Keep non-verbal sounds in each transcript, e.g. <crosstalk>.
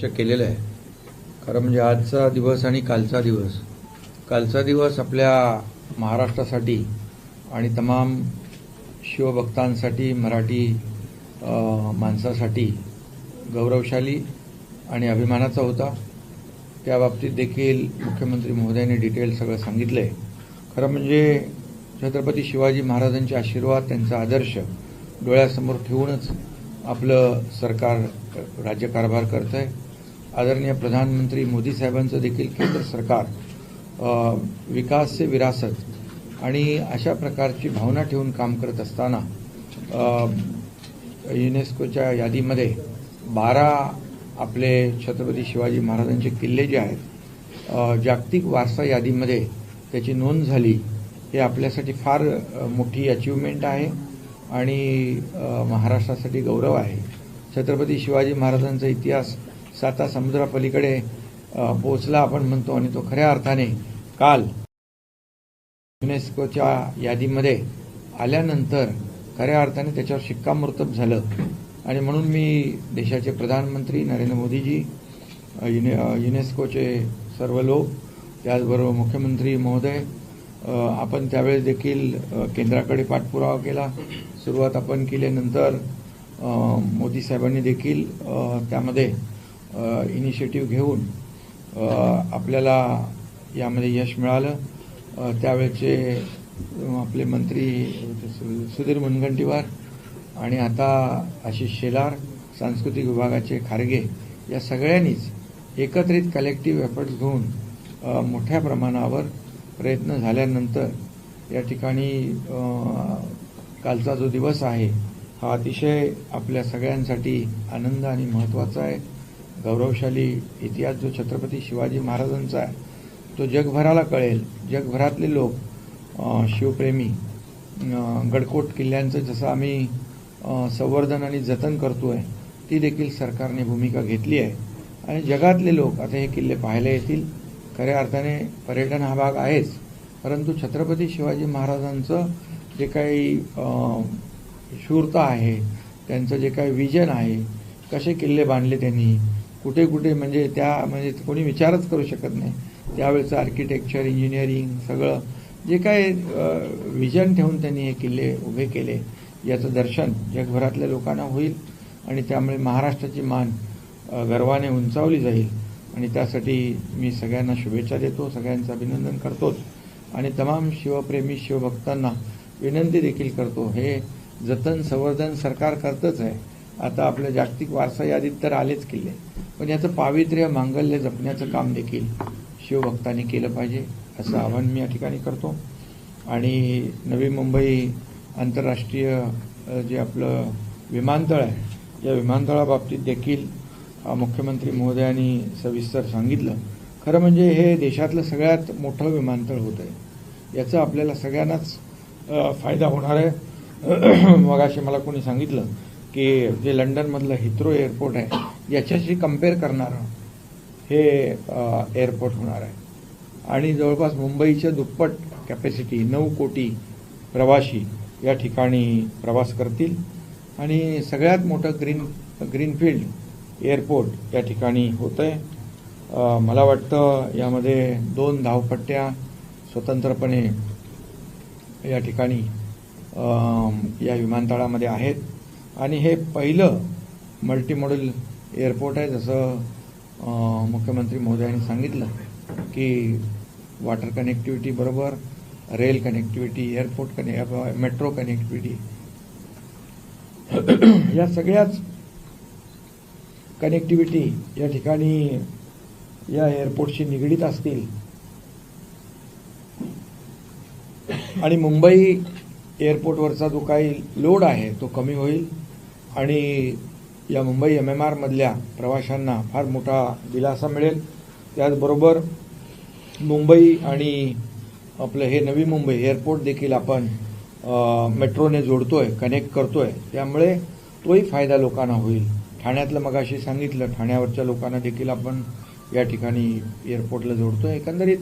श- केलेलं आहे. खरं म्हणजे आजचा दिवस आणि कालचा दिवस. कालचा दिवस आपल्या महाराष्ट्रासाठी आणि तमाम शिवभक्तांसाठी मराठी माणसासाठी गौरवशाली आणि अभिमानाचा होता. त्या बाबतीत देखील मुख्यमंत्री महोदयांनी डिटेल सगळं सांगितलं आहे खरं म्हणजे छत्रपती शिवाजी महाराजांचे आशीर्वाद त्यांचा आदर्श डोळ्यासमोर ठेवूनच आपलं सरकार राज्यकारभार करत आहे आदरणीय प्रधानमंत्री मोदी साहेबांचं देखील केंद्र सरकार विकास से विरासत आणि अशा प्रकारची भावना ठेवून काम करत असताना युनेस्कोच्या यादीमध्ये बारा आपले छत्रपती शिवाजी महाराजांचे किल्ले जे आहेत जागतिक वारसा यादीमध्ये त्याची नोंद झाली हे आपल्यासाठी फार मोठी अचिव्हमेंट आहे आणि महाराष्ट्रासाठी गौरव आहे. छत्रपती शिवाजी महाराजांचा इतिहास साता समुद्रापलीकडे पोहोचला आपण म्हणतो आणि तो खऱ्या अर्थाने काल युनेस्कोच्या यादीमध्ये आल्यानंतर खऱ्या अर्थाने त्याच्यावर शिक्कामोर्तब झालं. आणि म्हणून मी देशाचे प्रधानमंत्री नरेंद्र मोदीजी युने युनेस्कोचे सर्व लोक त्याचबरोबर मुख्यमंत्री महोदय आपण त्यावेळेस देखील केंद्राकडे पाठपुरावा केला. सुरुवात आपण केल्यानंतर मोदी साहेबांनी देखील त्यामध्ये इनिशिएटिव्ह घेऊन आपल्याला यामध्ये यश मिळालं. त्यावेळेचे आपले मंत्री सुधीर मुनगंटीवार आणि आता आशिष शेलार सांस्कृतिक विभागाचे खारगे या सगळ्यांनीच एकत्रित कलेक्टिव्ह एफर्ट्स घेऊन मोठ्या प्रमाणावर प्रयत्न झाल्यानंतर या ठिकाणी कालचा जो दिवस आहे हा अतिशय आपल्या सगळ्यांसाठी आनंद आणि महत्त्वाचा आहे. गौरवशाली इतिहास जो छत्रपती शिवाजी महाराजांचा आहे तो जगभराला कळेल. जगभरातले लोक शिवप्रेमी गडकोट किल्ल्यांचं जसं आम्ही संवर्धन आणि जतन करतोय ती देखील सरकारने भूमिका घेतली आहे. आणि जगातले लोक आता हे किल्ले पाहायला येतील. खऱ्या अर्थाने पर्यटन हा भाग आहेच. परंतु छत्रपती शिवाजी महाराजांचं जे काही शूरता आहे त्यांचं जे काही विजन आहे कसे किल्ले बांधले त्यांनी कुठे कुठे म्हणजे त्या म्हणजे कोणी विचारच करू शकत नाही. त्यावेळेचं आर्किटेक्चर इंजिनिअरिंग सगळं जे काय विजन ठेवून त्यांनी हे किल्ले उभे केले याचं दर्शन जगभरातल्या लोकांना होईल आणि त्यामुळे महाराष्ट्राची मान गर्वाने उंचावली जाईल. आणि त्यासाठी मी सगळ्यांना शुभेच्छा देतो सगळ्यांचं अभिनंदन करतोच. आणि तमाम शिवप्रेमी शिवभक्तांना विनंती देखील करतो. हे जतन संवर्धन सरकार करतच आहे. आता आपल्या जागतिक वारसा यादीत तर आलेच किल्ले. पण याचं पावित्र्य मांगल्य जपण्याचं काम देखील शिवभक्तांनी केलं पाहिजे असं आवाहन मी या ठिकाणी करतो. आणि नवी मुंबई आंतरराष्ट्रीय जे आपलं विमानतळ आहे या विमानतळाबाबतीत देखील मुख्यमंत्री महोदयांनी सविस्तर सांगितलं. खरं म्हणजे हे देशातलं सगळ्यात मोठं विमानतळ होतं आहे. याचा आपल्याला सगळ्यांनाच फायदा होणार आहे. <clears throat> मगाशी मला कोणी सांगितलं की जे लंडनमधलं हिथ्रो एअरपोर्ट आहे याच्याशी कंपेअर करणारं हे एअरपोर्ट होणार आहे. आणि जवळपास मुंबईच्या दुप्पट कॅपॅसिटी नऊ कोटी प्रवासी या ठिकाणी प्रवास करतील. आणि सगळ्यात मोठं ग्रीन ग्रीनफील्ड एअरपोर्ट या ठिकाणी होतं आहे मला वाटतं यामध्ये दोन धावपट्ट्या स्वतंत्रपणे या ठिकाणी या विमानतळामध्ये आहेत. आणि हे पहिलं मल्टीमॉडल एअरपोर्ट आहे जसं मुख्यमंत्री महोदयांनी सांगितलं की वॉटर कनेक्टिव्हिटी बरोबर रेल कनेक्टिव्हिटी एअरपोर्ट कने मेट्रो कनेक्टिव्हिटी या सगळ्याच कनेक्टिव्हिटी या ठिकाणी या एअरपोर्टशी निगडीत असतील. आणि मुंबई एअरपोर्टवरचा जो काही लोड आहे तो कमी होईल. आणि या मुंबई एम एम आरमधल्या प्रवाशांना फार मोठा दिलासा मिळेल. त्याचबरोबर मुंबई आणि आपलं हे नवी मुंबई एअरपोर्ट देखील आपण मेट्रोने मेट्रोने जोडतोय कनेक्ट करतोय. त्यामुळे तोही फायदा लोकांना होईल. ठाण्यातलं मगाशी सांगितलं ठाण्यावरच्या लोकांना देखील आपण या ठिकाणी एअरपोर्टला जोडतोय. एकंदरीत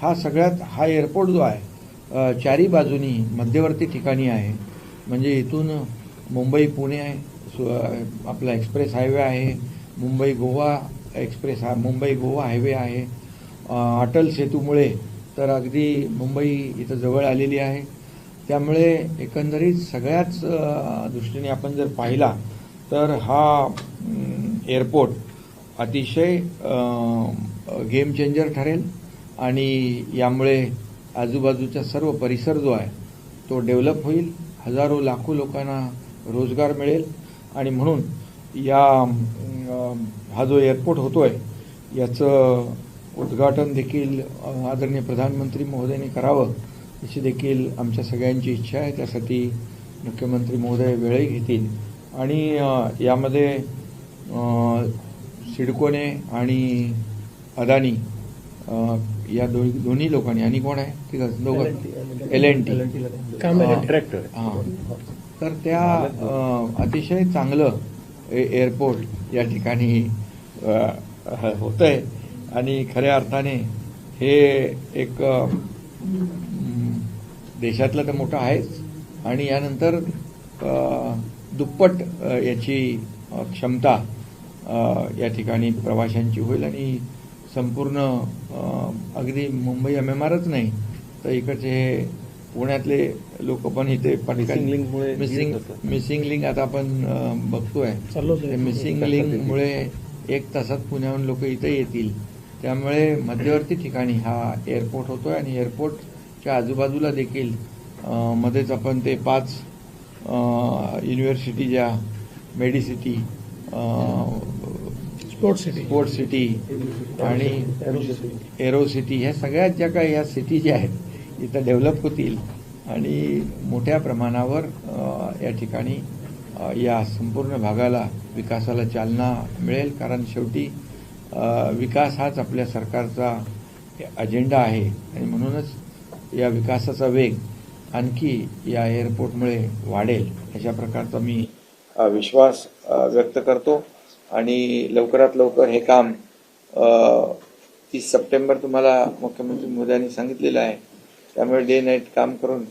हा सगळ्यात हा एअरपोर्ट जो आहे चारी बाजूनी मध्यवर्ती ठिकाणी आहे. म्हणजे इथून मुंबई पुणे आहे सु- आपला एक्सप्रेस हायवे आहे. मुंबई गोवा एक्सप्रेस हा मुंबई गोवा हायवे आहे. अटल सेतूमुळे तर अगदी मुंबई इथं जवळ आलेली आहे. त्यामुळे एकंदरीत सगळ्याच दृष्टीने आपण जर पाहिला तर हा एअरपोर्ट अतिशय गेम चेंजर ठरेल. आणि यामुळे आजूबाजूचा सर्व परिसर जो आहे तो डेव्हलप होईल. हजारो लाखो लोकांना रोजगार मिळेल. आणि म्हणून या हा जो एअरपोर्ट होतोय याचं उद्घाटन देखील आदरणीय प्रधानमंत्री महोदयांनी करावं अशी देखील आमच्या सगळ्यांची इच्छा आहे. त्यासाठी मुख्यमंत्री महोदय वेळही घेतील. आणि यामध्ये सिडकोने आणि अदानी या दो दोन्ही लोकांनी आणि कोण आहे? ठीक आहे दोघं? L N T. हां. तर त्या अतिशय चांगलं ए- एअरपोर्ट या ठिकाणी होत आहे आणि खऱ्या अर्थाने हे एक देशातलं तर मोठं आहेच. आणि यानंतर दुप्पट याची क्षमता या ठिकाणी प्रवाशांची होईल. आणि संपूर्ण अगदी मुंबई एम एम आरच नाही तर इकडचे हे पुण्यातले लोक पण इथे Missing link मुळे मिसिंग. मिसिंग लिंक आता आपण बघतोय. मिसिंग करतात लिंक ते. मुळे एक तासात पुण्याहून लोक इथे येतील. त्यामुळे मध्यवर्ती ठिकाणी हा एअरपोर्ट होतोय आणि एअरपोर्टच्या आजूबाजूला देखील मध्येच आपण ते पाच युनिव्हर्सिटी ज्या medicity sports city sport city आणि एरो सिटी ह्या सगळ्यात ज्या काही ह्या सिटी ज्या आहेत इथं डेव्हलप होतील आणि मोठ्या प्रमाणावर या ठिकाणी या संपूर्ण भागाला विकासाला चालना मिळेल. कारण शेवटी विकास हाच आपल्या सरकारचा अजेंडा आहे. आणि म्हणूनच या विकासाचा वेग आणखी या एअरपोर्टमुळे वाढेल अशा प्रकारचा मी विश्वास व्यक्त करतो. आणि लवकरात लवकर हे काम तीस सप्टेंबर तुम्हाला मुख्यमंत्री मोदयांनी सांगितलेलं आहे. त्यामुळे डे नाईट काम करून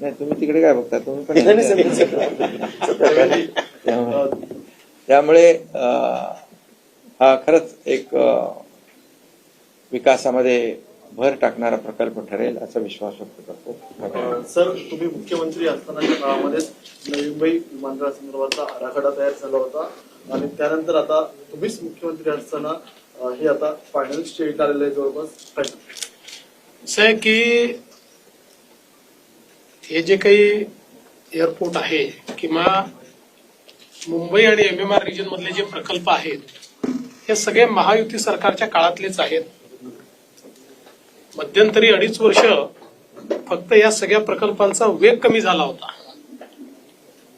नाही तुम्ही तिकडे काय बघता? तुम्ही पण <laughs> त्यामुळे- हा खरंच एक विकासामध्ये भर टाकणारा प्रकल्प ठरेल असा विश्वास व्यक्त करतो. सर तुम्ही मुख्यमंत्री असतानाच्या काळामध्येच नवी मुंबई विमानतळ संदर्भातला आराखडा तयार झाला होता. आणि त्यानंतर आता तुम्हीच मुख्यमंत्री असताना हे आता फायनल स्टेट आलेलं आहे जवळपास. असं आहे की हे जे काही एअरपोर्ट आहे किंवा मुंबई आणि एम एम आर रिजन मधले जे प्रकल्प आहेत हे सगळे महायुती सरकारच्या काळातलेच आहेत. मध्यंतरी अडीच वर्ष फक्त या सगळ्या प्रकल्पांचा वेग कमी झाला होता.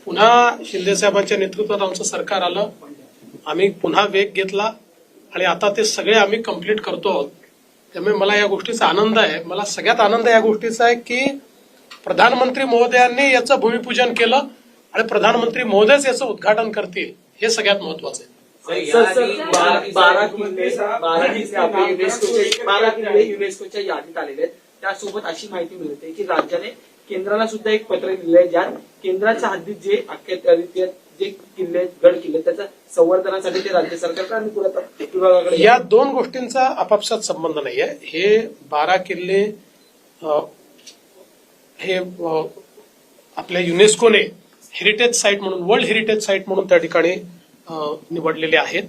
पुन्हा शिंदे साहेबांच्या नेतृत्वात आमचं सरकार आलं. आम्ही पुन्हा वेग घेतला आणि आता ते सगळे आम्ही कंप्लीट करतो आहोत. त्यामुळे मला या गोष्टीचा आनंद आहे. मला सगळ्यात आनंद या गोष्टीचा आहे की प्रधानमंत्री महोदयांनी याचं भूमिपूजन केलं आणि प्रधानमंत्री महोदयच याचं उद्घाटन करतील हे सगळ्यात महत्वाचं आहे. युनेस्कोच्या यादीत आलेले आहेत. त्यासोबत अशी माहिती मिळते की राज्याने केंद्राला सुद्धा एक पत्र दिलं आहे ज्यात केंद्राच्या हद्दीत जे अख्ख्या जे किल्ले आहेत, गड किल्ले त्याच्या संवर्धनासाठी ते राज्य सरकारकडे आणि पुरातत्व विभागाकडे या दोन गोष्टींचा आपापसात संबंध नाहीये. हे बारा किल्ले हे आपल्या युनेस्कोने हेरिटेज साईट म्हणून वर्ल्ड हेरिटेज साईट म्हणून त्या ठिकाणी निवडलेले आहेत.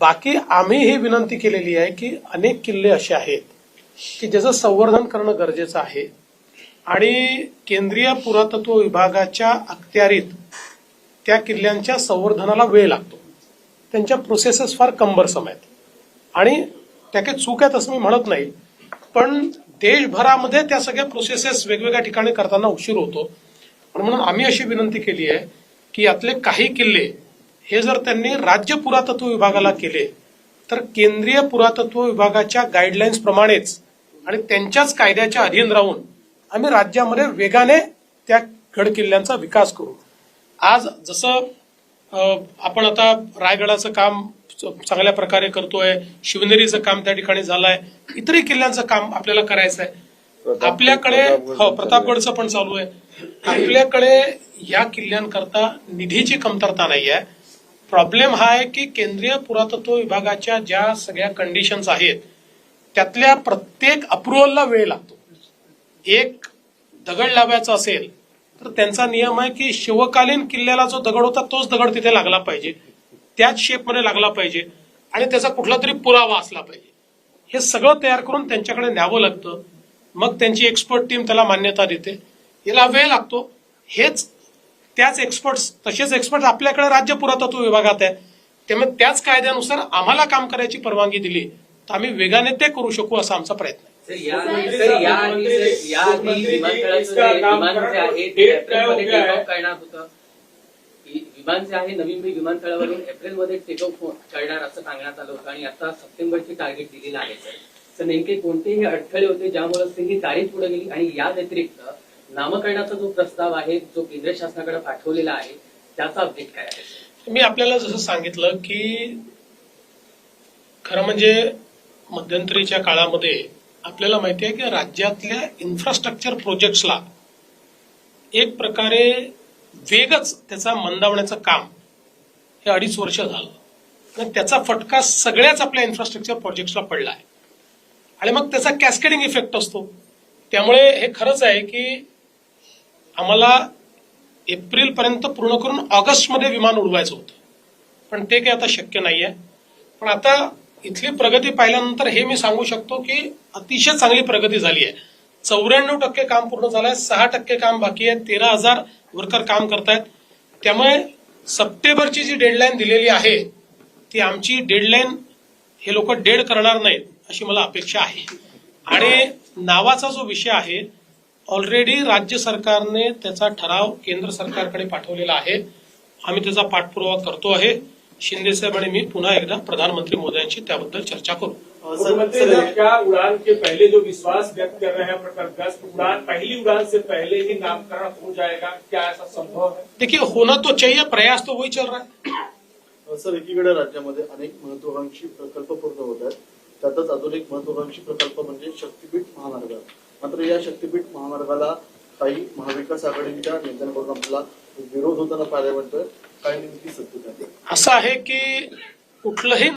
बाकी आम्ही ही विनंती केलेली आहे की अनेक किल्ले असे आहेत की ज्याचं संवर्धन करणं गरजेचं आहे. आणि केंद्रीय पुरातत्व विभागाच्या अखत्यारीत त्या किल्ल्यांच्या संवर्धनाला वेळ लागतो. त्यांच्या प्रोसेसेस फार कंबरसम आहेत. आणि त्या काही चूक आहेत असं मी म्हणत नाही पण देशभरामध्ये त्या सगळ्या प्रोसेसेस वेगवेगळ्या ठिकाणी करताना उशीर होतो. म्हणून आम्ही अशी विनंती केली आहे की यातले काही किल्ले हे जर त्यांनी राज्य पुरातत्व विभागाला केले तर केंद्रीय पुरातत्व विभागाच्या गाईडलाईन्स प्रमाणेच आणि त्यांच्याच कायद्याच्या अधीन राहून आम्ही राज्यामध्ये वेगाने त्या गड किल्ल्यांचा विकास करू. आज जसं आपण आता रायगडाचं काम चांगल्या प्रकारे करतोय. शिवनेरीचं काम त्या ठिकाणी झालंय. इतरही किल्ल्यांचं काम आपल्याला करायचं आहे आपल्याकडे हो प्रतापगडचं पण चालू आहे. आपल्याकडे या किल्ल्यांकरता निधीची कमतरता नाही आहे प्रॉब्लेम हा आहे की केंद्रीय पुरातत्व विभागाच्या ज्या सगळ्या कंडिशन्स आहेत त्यातल्या प्रत्येक अप्रुव्हलला वेळ लागतो. एक दगड लावायचा असेल तर त्यांचा नियम आहे की शिवकालीन किल्ल्याला जो दगड होता तोच दगड तिथे लागला पाहिजे. त्याच शेपमध्ये लागला पाहिजे. आणि त्याचा कुठला तरी पुरावा असला पाहिजे. हे सगळं तयार करून त्यांच्याकडे न्यावं लागतं. मग त्यांची एक्सपर्ट टीम त्याला मान्यता देते. याला वेळ लागतो. हेच त्याच एक्सपर्ट तसेच एक्सपर्ट आपल्याकडे राज्य पुरातत्व विभागात आहे. त्यामुळे त्याच कायद्यानुसार आम्हाला काम करायची परवानगी दिली. तर आम्ही वेगाने ते करू शकू असा आमचा प्रयत्न आहे. विमान जे आहे नवीन मी नवी मुंबई विमानतळावरून एप्रिलमध्ये टेक ऑफ हो- करणार असं सांगण्यात आलं होतं आणि आता सप्टेंबरचे टार्गेट दिलेलं आहे सर तर नेमके कोणतेही अडथळे होते ज्यामुळे ही तारीख पुढे गेली आणि या व्यतिरिक्त नामकरणाचा जो प्रस्ताव आहे जो केंद्र शासनाकडे पाठवलेला आहे त्याचा अपडेट काय आहे मी आपल्याला जसं सांगितलं की खरं म्हणजे मध्यंतरीच्या काळामध्ये आपल्याला माहिती आहे की राज्यातल्या इन्फ्रास्ट्रक्चर प्रोजेक्ट्सला एक प्रकारे वेगच त्याचा मंदावण्याचं काम हे अडीच वर्ष झालं. आणि त्याचा फटका सगळ्याच आपल्या इन्फ्रास्ट्रक्चर प्रोजेक्ट्सला पडला आहे. आणि मग त्याचा कॅस्केडिंग इफेक्ट असतो. त्यामुळे हे खरंच आहे की आम्हाला एप्रिलपर्यंत पूर्ण करून ऑगस्टमध्ये विमान उडवायचं होतं. पण ते काही आता शक्य नाही आहे पण आता इथली प्रगती पाहिल्यानंतर हे मी सांगू शकतो की अतिशय चांगली प्रगती झाली आहे. चौऱ्याण्णव टक्के काम पूर्ण झालंय सहा टक्के काम बाकी आहे तेरा हजार वर्कर काम करतायत. त्यामुळे सप्टेंबरची जी डेडलाईन दिलेली आहे ती आमची डेडलाईन हे लोक डेड करणार नाहीत अशी मला अपेक्षा आहे. आणि नावाचा जो विषय आहे ऑलरेडी राज्य सरकारने त्याचा ठराव केंद्र सरकारकडे पाठवलेला आहे. आम्ही त्याचा पाठपुरावा करतो आहे. शिंदे साहेब आणि मी पुन्हा एकदा प्रधानमंत्री मोदयांशी त्याबद्दल चर्चा करू. मुख्यमंत्री सर, साहब क्या उड़ान के पहले जो विश्वास व्यक्त कर रहे हैं प्रकटगस्त उड़ान पहली उड़ान से पहले ही नामकरण हो जाएगा। क्या ऐसा संभव है? देखिए होना तो चाहिए प्रयास तो वही चल रहा है। सर एकीकडे राज्यामध्ये अनेक महत्वाकांक्षी प्रकल्प पूर्ण होत आहेत. त्यातच अजून एक महत्वाकांक्षी प्रकल्प म्हणजे शक्तीपीठ महामार्ग. मात्र या शक्तीपीठ महामार्गाला काही महाविकास आघाडीच्या नेत्यांकडून आपल्याला विरोध होताना पाहायला मिळतोय. काय नेमकी सत्य असं आहे की कुठलंही